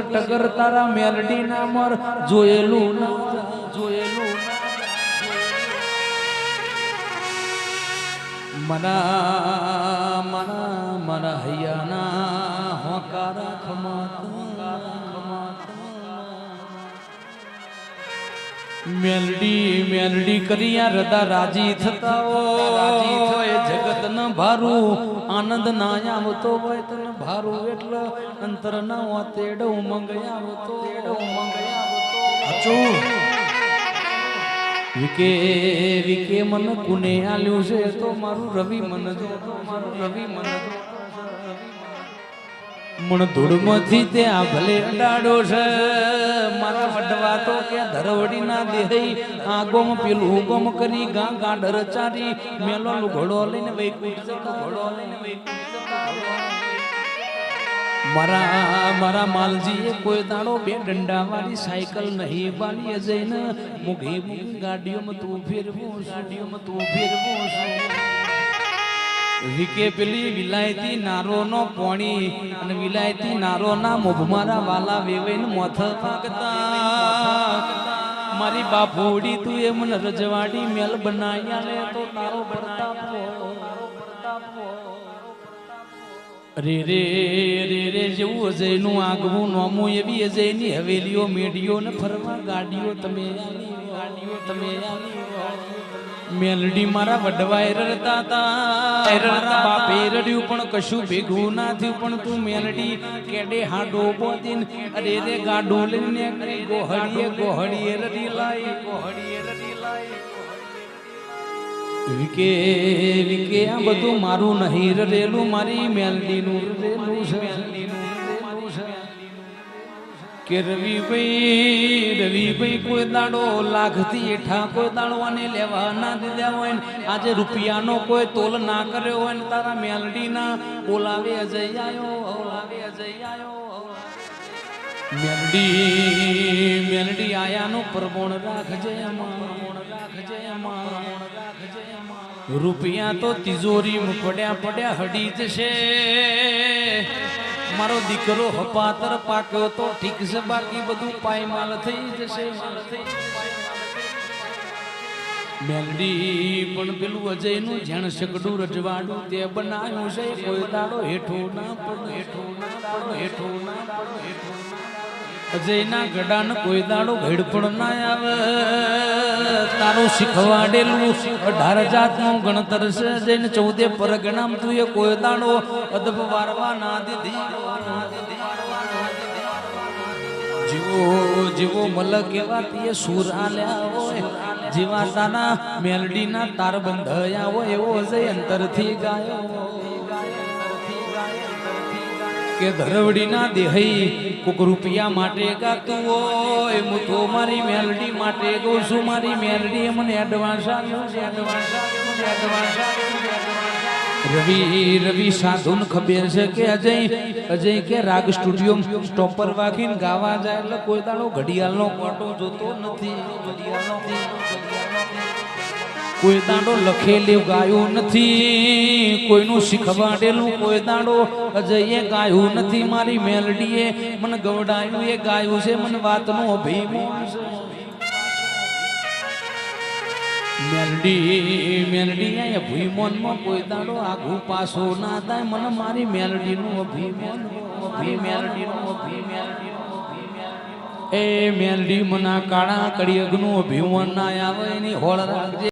ટગર તારા મેલડી ના મર જોયેલું જોયેલું. મના મના મના હૈયાના હોકારા ખમાતા. મેલડી મેલડી કરી આ રદા રાજી થતા ન ભારું, આનંદ ના આવતો હોય તને ભારું. એટલે અંતર ના હોતે ઉમંગ આવતો. ઉમંગ આવતો વિકે વિકે મન કુને આલ્યું છે તો મારું રવિ મન જો. તો મારું રવિ મન મણ ધૂળમાંથી તે આ ભલે અડાડો છે. મારા તો કે ધરવડી ના દેહઈ, આ ગોમ પેલું ગોમ કરી ગા ગાડર મેલો ઘોડો લઈને વૈકુંઠ જતો ઘોડો લઈને વૈકુંઠ મારા મારા માલજીએ કોઈ દાડો બે ડંડા વાળી સાયકલ નહીં વાળી જઈને મુઘી મુઘી ગાડીઓમાં તું ફેરવું ગાડીઓમાં તું ફેરવું વિકે પેલી વિલાયતી નારો નો પોણી અને વિલાયતી નારો ના મોભ મારા વાલા વેવાઈને મોથ મારી બાપુડી તું એ મને રજવાડી મેલ બનાવ્યા આલે તો તારો પ્રતાપ હો. રે રે રે રે, જેવું અજયનું આગવું નોમું એવી અજયની હવેલીઓ મેડીઓ ને ફરવા ગાડીઓ તમે ગાડીઓ તમે મેલડી મારા વડવાય રડતા તા રડતા બાપે રડ્યું પણ કશું ભેગું ના થયું, પણ તું મેલડી કેડે હાડો બોધીન અરે, રે ગાડો લઈને ગોહળીએ ગોહળીએ રડી લાઈ ગોહળીએ રડી વિકે વિકે, આ બધું મારું નહીં રેલું મારી મેલડીનું રેલું છે. કે રવિભાઈ રવિભાઈ કોઈ દાડો લાખથી એઠા, કોઈ દાડો આને લેવા ના દીધા હોય ને, આજે રૂપિયાનો કોઈ તોલ ના કર્યો હોય ને, તારા મેલડીના બોલાવે અજય આવ્યો બોલાવે અજય આયો મેલડી મેલડી આયાનું પ્રમોણ રાખજે રૂપિયા તો તિજોરી પડ્યા પડ્યા હડી જશે. મારો દીકરો હપાતર પાક્યો તો ઠીક છે, બાકી બધું પાયમાલ થઈ જશે. મેલડી, પણ પેલું અજયનું જેણ શકડું રજવાડું તે બનાવ્યું છે. કોઈ દાડો હેઠો ના પણ હેઠો ના પણ હેઠો ના પણ હેઠો ના અજયના ગડાન કોઈ દાડો ઘડ ના આવે. તારું શીખવાડેલું અઢાર જાતનું ગણતર છે. જઈને ચૌદે પરગણામ તું એ કોઈ દાડો અદબ વારવા ના દીધી. જીવો જીવો મલક એવા તે સુર આલ્યા હોય જીવાતાના મેલડીના તાર બંધાયા હોય, એવો અજય અંતરથી ગાયો કે ધરવડીના દેહઈ કોક રૂપિયા માટે ગાતું હોય હું તો મારી મેલડી માટે ગઉં છું મારી મેલડી મને એડવાન્સ આવ્યો છે એડવાન્સ રવિ રવિ સાધુન ખબર છે કે અજય અજય કે રાગ સ્ટુડિયો સ્ટોપર વાગીને ગાવા જાય એટલે કોઈ દાડો ઘડિયાળનો કોટો જોતો નથી, ઘડિયાળનો કોઈ દાંડો લખેલું ગાયું નથી, કોઈનું શીખવાડેલું કોઈ દાંડો અજયે ગાયું નથી. મારી મેલડીએ મને ગવડાયું, એ ગાયું છે, મને વાતનો અભિમાન મેલડી મેલડી, અહીંયા ભૂમોનમાં કોઈ દાડો આઘું પાછો ના થાય. મને મારી મેલડીનું અભિમાન અભિ મેલડીનું અભિ મેલડીનું એ મેલડી, મના કાળા કડિયગનું અભિમાન ના આવે, એની હોળ રાખજે.